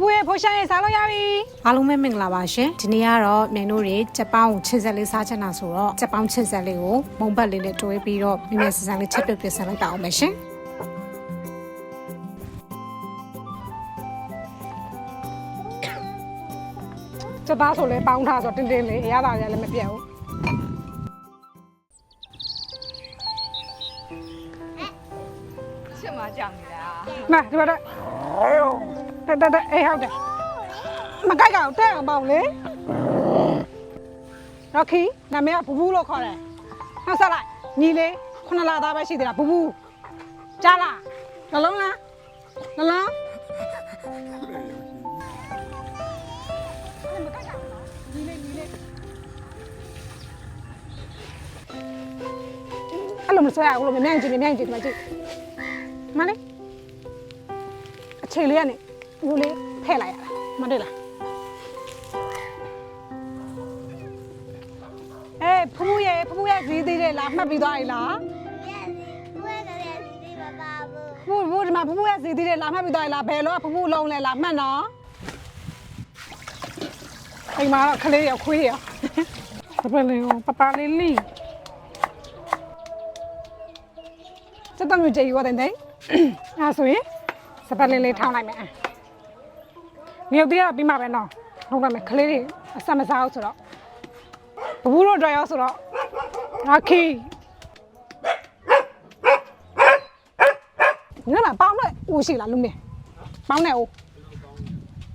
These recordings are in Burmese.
ပူရဲ့ဖိုးရှာရဲ့စားလို့ရပြီအားလုံးပဲမင်္ဂလာပါရှင်ဒီနေ့ကတော့မြန်တို့တွေကြက်ပေါင်းကိုချစ်ဆက်လေးစားချင်တာဆိုတော့ကြက်ပေါင်းချစ်ဆက်လေးကိုမုံဘတ်လေးနဲ့တွဲပြီးတော့မြင်မြင်ဆန်ဆန်လေးချက်ပြုတ်ပြဆန်လိုက်ပါအောင်မယ်ရှင်စက်သားဆိုလဲပေါင်းထားဆိုတင်းတင်းလေးအရသာရလည်းမပြတ်ဘူးရှစ်မကြောင်နေတာနာဒီမှာတ က်တက်တက်အေးဟုတ်တယ်မကြိုက်ကောင်တက်အောင်ပေါင်းလေရော်ခီနာမည်ကဘူဘူးလို့ခေါ်တယ်နောက်ဆက်လိုက်ညီလေးခုနလာသားပဲရှိသေးတာဘူဘူးကြားလားနှလုံးလားနှလုံးအဲ့လိုမဆွဲရဘူးလို့မမြန်ကြည့်မမြန်ကြည့်ဒီမှာကြည့်မလေးအချိန်လေးကနေ ဘူးလေးဖဲ့လိုက်ရတာမတွေ့လားအေးဖူးဖူးရဲ့ဖူးဖူးရဲ့ဈေးသေးတယ်လားမှတ်ပြီးသွားပြီလားဖူးဖူးဒီမှာဖူးဖူးရဲ့ဈေးသေးတယ်လားမှတ်ပြီးသွားပြီလားဘယ်လိုကဖူးဖူးလုံးလဲလားမှတ်နော်အိမ်မှာတော့ခလေးရခွေးရစပယ်လေးကိုပပလေးလီစက်တမျိုးကြည့်ရတယ်တဲ့အဲဆိုရင်စပယ်လေးလေးထောင်းလိုက်မယ် မြုပ်သေးရပြီးမှပဲနော်ဟုတ်ပါမယ်ခလေးတွေအဆက်မစားဘူးဆိုတော့ဘဘူးတို့တော့ရောဆိုတော့ရာခီညလာပေါင်းနဲ့ဦးရှိလားလူမင်းပေါင်းနဲ့ဦး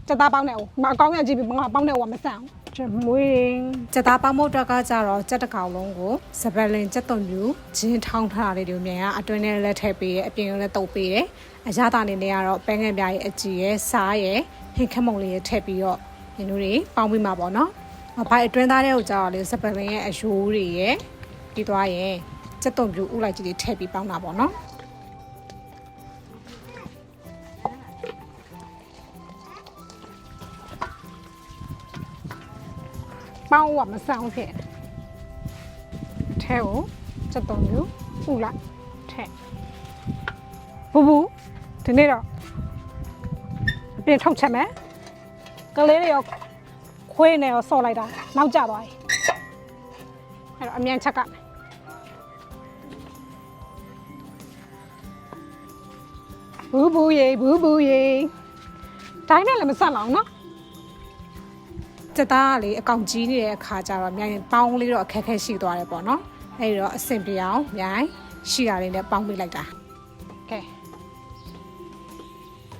စက်သားပေါင်းနဲ့ဦးမအကောင်းရကြည့်ပြီးငါပေါင်းနဲ့ဦးကမဆန်ဘူးချမွေးကြက်သားပေါင်းဖို့အတွက်ကကြတော့ကြက်တစ်ကောင်လုံးကိုစပယ်လင်ကြက်သွန်ပြူဂျင်းထောင်းထားတာလေးတွေမြန်ကအတွင်းထဲလက်ထည့်ပေးတယ်အပြင်လည်းတုပ်ပေးတယ်အရသာအနေနဲ့ကတော့ပဲငယ်ပြားရဲ့အကြည့်ရဲ့စားရဲ့ ဟင်ခက်မုံလေးရဲ့ထည့်ပြီးတော့ညီတို့တွေပေါင်းပြီးမှာပေါ့နော်အဖိုင်အတွင်းသားတဲ့ကိုကြတော့လေစပယ်လင်ရဲ့အယိုးတွေရဲ့ပြီးသွားရဲ့ကြက်သွန်ပြူဥလိုက်ကြီးတွေထည့်ပြီးပေါင်းတာပေါ့နော်ပေါင်းကမဆန်ဘူးဖြစ်ထဲကိုစက်တုံးယူဥလိုက်ထဲဘူဘူးဒီနေ့တော့ အပြင်ထုတ်ချက်မယ်ကလေးတွေရောခွေးနဲ့ရောဆော့လိုက်တာနောက်ကျသွားပြီအဲ့တော့အမြန်ချက်ကမယ်ဘူးဘူးရေဘူးဘူးရေတိုင်းနဲ့လည်းမဆက်လောက်နော်စက်သားကလေအကောင်ကြီးနေတဲ့အခါကျတော့မြိုင်ပေါင်းလေးတော့အခက်အခဲရှိသွားတယ်ပေါ့နော်အဲဒီတော့အဆင်ပြေအောင်မြိုင်ရှိတာလေးနဲ့ပေါင်းပေးလိုက်တာ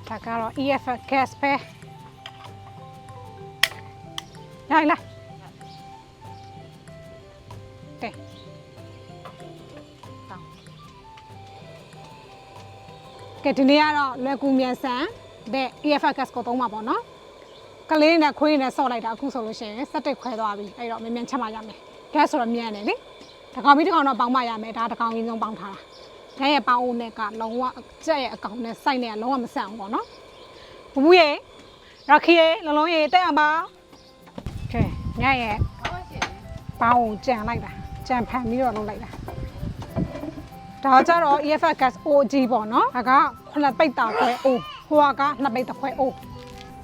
ဒါကတော့ EF gas ပဲရိုင်းလားကဲတောင်းကဲဒီနေ့ကတော့လွယ်ကူမြန်ဆန်တဲ့ EF gas ကိုသုံးပါပေါ့နော်ကလေးနဲ့ခွေးနဲ့ဆော့လိုက်တာအခုဆိုလို့ရှိရင်စက်တက်ခွဲသွားပြီအဲ့တော့မြန်မြန်ချက်မှရမယ် gas ဆိုတော့မြန်တယ်လေတကောင်ပြီးတကောင်တော့ပေါင်းမှရမယ်ဒါတကောင်ကြီးဆုံးပေါင်းထားတာ။ ဒါရဲ့ပေါင်းဦးနဲ့ကလုံးဝကြက်ရဲ့အကောင်နဲ့စိုက်နဲ့ကလုံးဝမဆန်ဘူးပေါ့နော်။ဘူးဘူးရေရခီရေလုံးလုံးရေတက်အောင်ပါ။ကဲညရဲ့ပေါင်းဦးကြံလိုက်တာ။ကြံဖန်ပြီးတော့လုပ်လိုက်တာ။ဒါကြတော့ EFF gas OG ပေါ့နော်။ဒါကခုနှစ်ပိတ်တာခွဲအိုးဟိုကနှစ်ပိတ်တစ်ခွဲအိုး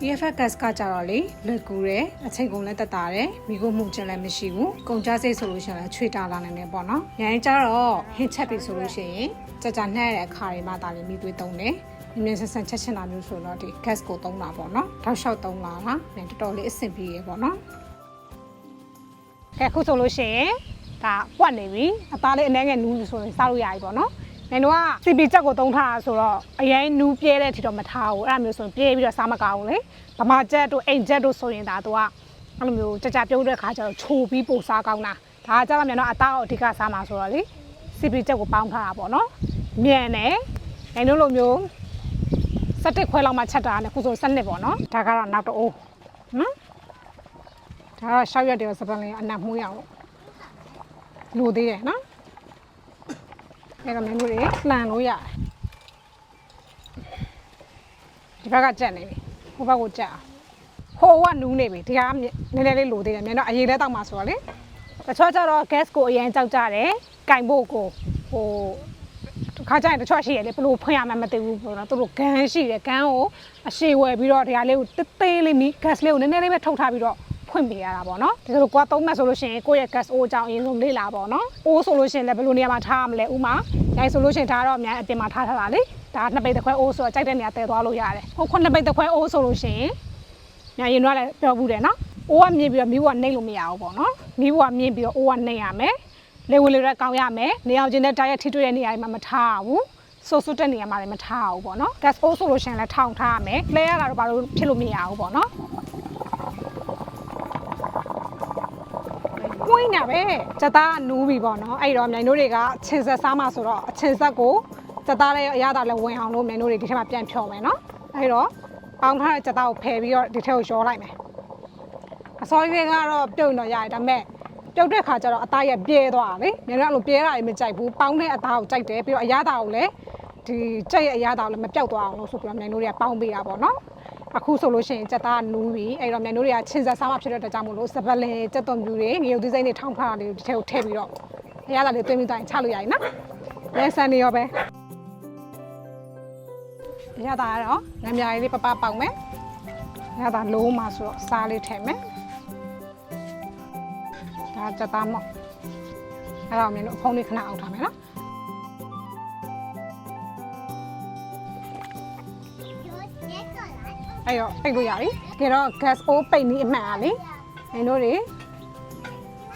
EFF gas ကကြတော့လေလွယ်ကူတယ်အချိန်ကုန်လည်းတက်တာတယ်မိခိုးမှုကျင်လည်းမရှိဘူးကုန်ကြစိတ်ဆိုလို့ရှိရင်လည်းချွေတာလာနိုင်တယ်ပေါ့နော်။ရိုင်းကြတော့ဟင်းချက်ပြီဆိုလို့ရှိရင်ကြာကြာနှက်ရတဲ့အခါတွေမှာဒါလေးမိသွေးသုံးတယ်။မြင်ဆန်ဆန်ချက်ချင်တာမျိုးဆိုတော့ဒီ gas ကိုသုံးတာပေါ့နော်။ထောက်လျှောက်သုံးလာတာ။တော်တော်လေးအဆင်ပြေရပေါ့နော်။။ကဲအခုဆိုလို့ရှိရင်ဒါပွက်နေပြီ။အသားလေးအနှဲငယ်နူးလို့ဆိုရင်စားလို့ရပြီပေါ့နော်။ နိုင်တော့က CP ချက်ကိုသုံးထားတာဆိုတော့အရင်နူးပြဲတဲ့အထိတော့မထားဘူး။အဲ့ဒါမျိုးဆိုရင်ပြဲပြီးတော့စားမကောင်းဘူးလေ။ဗမာချက်တို့အိမ်ချက်တို့ဆိုရင်ဒါတော့အဲ့လိုမျိုးကြကြပြုတ်တဲ့ခါကျတော့ချိုပြီးပို့စားကောင်းတာ။ဒါကကြတော့မြန်တော့အသားကိုအဓိကစားမှာဆိုတော့လေ CP ချက်ကိုပေါင်းထားတာပေါ့နော်။မြန်တယ်။နိုင်တို့လိုမျိုးစက်တစ်ခွဲလောက်မှချက်တာနဲ့ခုဆိုစက်နှစ်ပေါ့နော်။ဒါကတော့နောက်တော့အိုးနော်။ဒါကတော့ရှောက်ရက်တယ်စပန်လင်းအနံ့မှုရအောင်လို့သေးတယ်နော် အဲ့တော့မင်းတို့တွေလှန်လို့ရတယ်ဒီဘက်ကကြက်နေပြီဟိုဘက်ကိုကြက်အောင်ဟိုကနူးနေပြီဒီကနည်းနည်းလေးလိုသေးတယ်မြန်တော့အရေးလဲတောက်မှာဆိုတော့လေတချို့ကျတော့ gas ကိုအရင်ကြောက်ကြတယ်ကင်ဖို့ကိုဟိုခါကျရင်တချို့ရှိရလေဘယ်လိုဖွင့်ရမှန်းမသိဘူးပေါ့နော်သူတို့ဂန်းရှိတယ်ဂန်းကိုအရှိဝယ်ပြီးတော့ဒီဟာလေးကိုတေးသေးလေးမီ gas လေးကိုနည်းနည်းလေးပဲထုတ်ထားပြီးတော့ ဖွင့်ပေးရတာပေါ့နော်ဒီလိုကွာသုံးမှတ်ဆိုလို့ရှိရင်ကိုယ့်ရဲ့ gas အိုးအကြောင်းအရင်ဆုံးလေ့လာပေါ့နော်အိုးဆိုလို့ရှိရင်လည်းဘယ်လိုနေရာမှာထားရမလဲဥမာညိုင်ဆိုလို့ရှိရင်ဒါတော့အများအပြင်မှာထားထားတာလေဒါနှစ်ပိတ်တစ်ခွဲအိုးဆိုတော့ကြိုက်တဲ့နေရာတည်သွားလို့ရတယ်ဟိုခုနှစ်ပိတ်တစ်ခွဲအိုးဆိုလို့ရှိရင်ညာရင်တော့လည်းပြောဘူးတယ်နော်အိုးကမြင်ပြီးတော့မီးဘွားနှိမ့်လို့မရဘူးပေါ့နော်မီးဘွားမြင်ပြီးတော့အိုးကနှိမ့်ရမယ်လေဝင်လေရက်ကောင်းရမယ်နေအောင်ချင်းတဲ့တားရက်ထိတွေ့တဲ့နေရာတွေမှာမထားရဘူးဆိုးဆွတ်တဲ့နေရာမှာလည်းမထားရဘူးပေါ့နော် gas အိုးဆိုလို့ရှိရင်လည်းထောင်ထားရမယ်လဲရတာတော့ဘာလို့ဖြစ်လို့မရဘူးပေါ့နော် ဝိုင်းတာပဲစက်သားနူးပြီပေါ့နော်အဲ့တော့မြိုင်တို့တွေကခြင်ဆက်စားမှဆိုတော့အခြင်ဆက်ကိုစက်သားလည်းအရသာလည်းဝင်အောင်လို့မြိုင်တို့တွေဒီထဲမှာပြန်ဖြော်မယ်နော်အဲ့တော့ပေါင်းထားတဲ့စက်သားကိုဖယ်ပြီးတော့ဒီထဲကိုရောလိုက်မယ်အစောကြီးကတော့ပြုတ်တော့ရတယ်ဒါပေမဲ့ပြုတ်တဲ့ခါကျတော့အသားရပြဲသွားတာလေမြိုင်တို့အဲ့လိုပြဲတာကြီးမကြိုက်ဘူးပေါင်းတဲ့အသားကိုကြိုက်တယ်ပြီးတော့အရသာကိုလည်းဒီကြက်ရဲ့အရသာကိုလည်းမပြောက်သွားအောင်လို့ဆိုပြီးတော့မြိုင်တို့တွေကပေါင်းပေးတာပေါ့နော် အခုဆိုလို့ရှိရင်စက်သားနူးပြီအဲ့တော့မြန်တို့တွေကချင်းဆက်စားမှဖြစ်တဲ့အတွက်ကြောင့်မို့လို့စပလင်စက်သွန်ပြူတွေငရုတ်သီးစိမ့်တွေထောင်းထားတာတွေဒီထဲကိုထည့်ပြီးတော့အရသာလေးသွင်းပြီးတိုင်းချလို့ရရင်နော်လဲဆန်နေရောပဲအရသာကတော့ငမြားလေးပပပေါက်မယ်အရသာလုံးမှာဆိုတော့စားလေးထည့်မယ်ဒါစက်သားမော့အဲ့တော့မြန်တို့အဖုံးလေးခဏအောက်ထားမယ်နော် အဲ့တော့ပိတ်လို့ရပြီ။ကြတော့ gas အိုးပိတ်နည်းအမှန်อ่ะလေ။နေတို့တွေ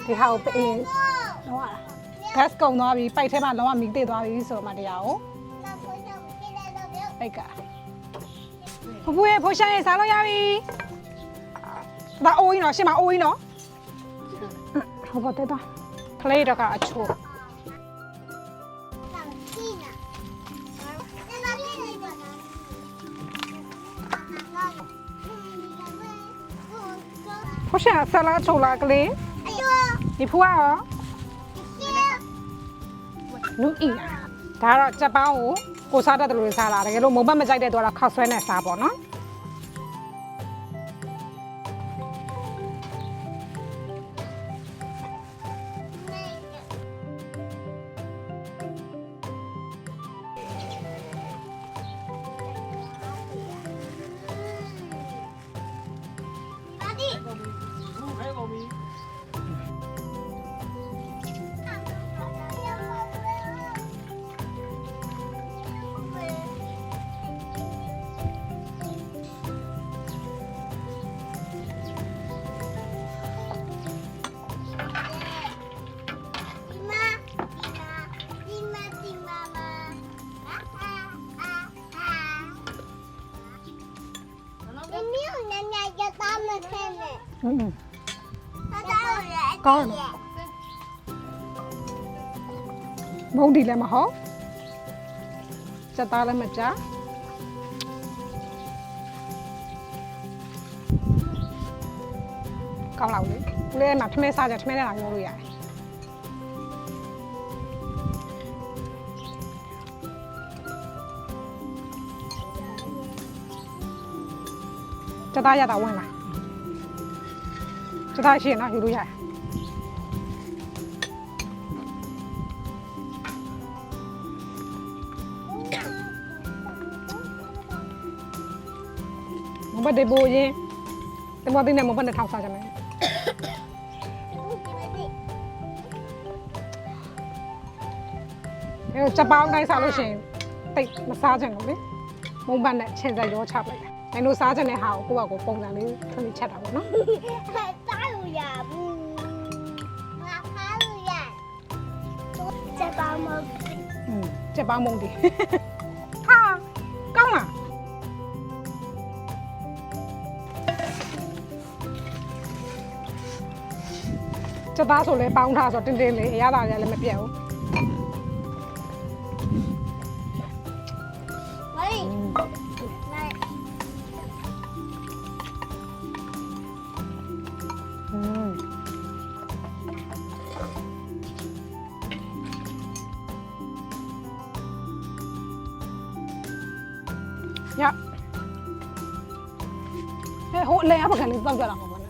ဒီဟာကိုပိတ်ရင်တော့ရတာ။ gas ကုန်သွားပြီပိတ်ထဲမှာလုံးဝမီးတိသွားပြီဆိုတော့မှတရားကိုပိတ်က။ဖူဖူရဲ့ဖိုးရှာရဲ့စားလို့ရပြီ။ဒါအိုးကြီးနော်ရှင်းမအိုးကြီးနော်။ဟုတ်ပါတဲ့တော့ကလေးတော့ကအချို့ ဖိုးရှာဆလာချိုလာကလေးဒီဖူကရောနုအီလာဒါကတော့ကြက်ပေါင်းကိုကိုစားတတ်တယ်လို့စားလာတကယ်လို့မုံဘတ်မကြိုက်တဲ့တော့ခောက်ဆွဲနဲ့စားပေါ့နော် อืมကောင်းတယ်မုံဒီလည်းမဟုတ်စက်သားလည်းမကြကောင်းလောက်လေဦးလေးမှာထမင်းစားကြထမင်းနဲ့လာပြောလို့ရတယ်စက်သားရတာဝင်လာ စက်သားရှိရင်တော့ယူလို့ရတယ်မဘတ်ဒေပိုရင်တမသိနေမဘတ်နဲ့ထောက်စားကြမယ်အဲချက်ပေါင်းတိုင်းစားလို့ရှိရင်တိတ်မစားချင်ဘူးလေမုံဘတ်နဲ့ချင်စက်ရောချပလိုက်တယ်အဲလိုစားချင်တဲ့ဟာကိုကိုယ့်ဘာကိုပုံစံလေးထွန်းပြီးချက်တာပေါ့နော် မဟုတ်อืมချက်ပေါင်းမုံဒီဟာကောင်းလားချက်သားဆိုလဲပေါင်းထားဆိုတင်းတင်းလေးအရသာလည်းမပြတ်ဘူး ရဟဲ့ဟိုအလဲအပကလေးတောက်ကြတာမဟုတ်ဘူး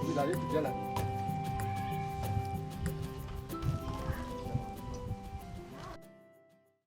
ဒီလာလေးပြန်လာ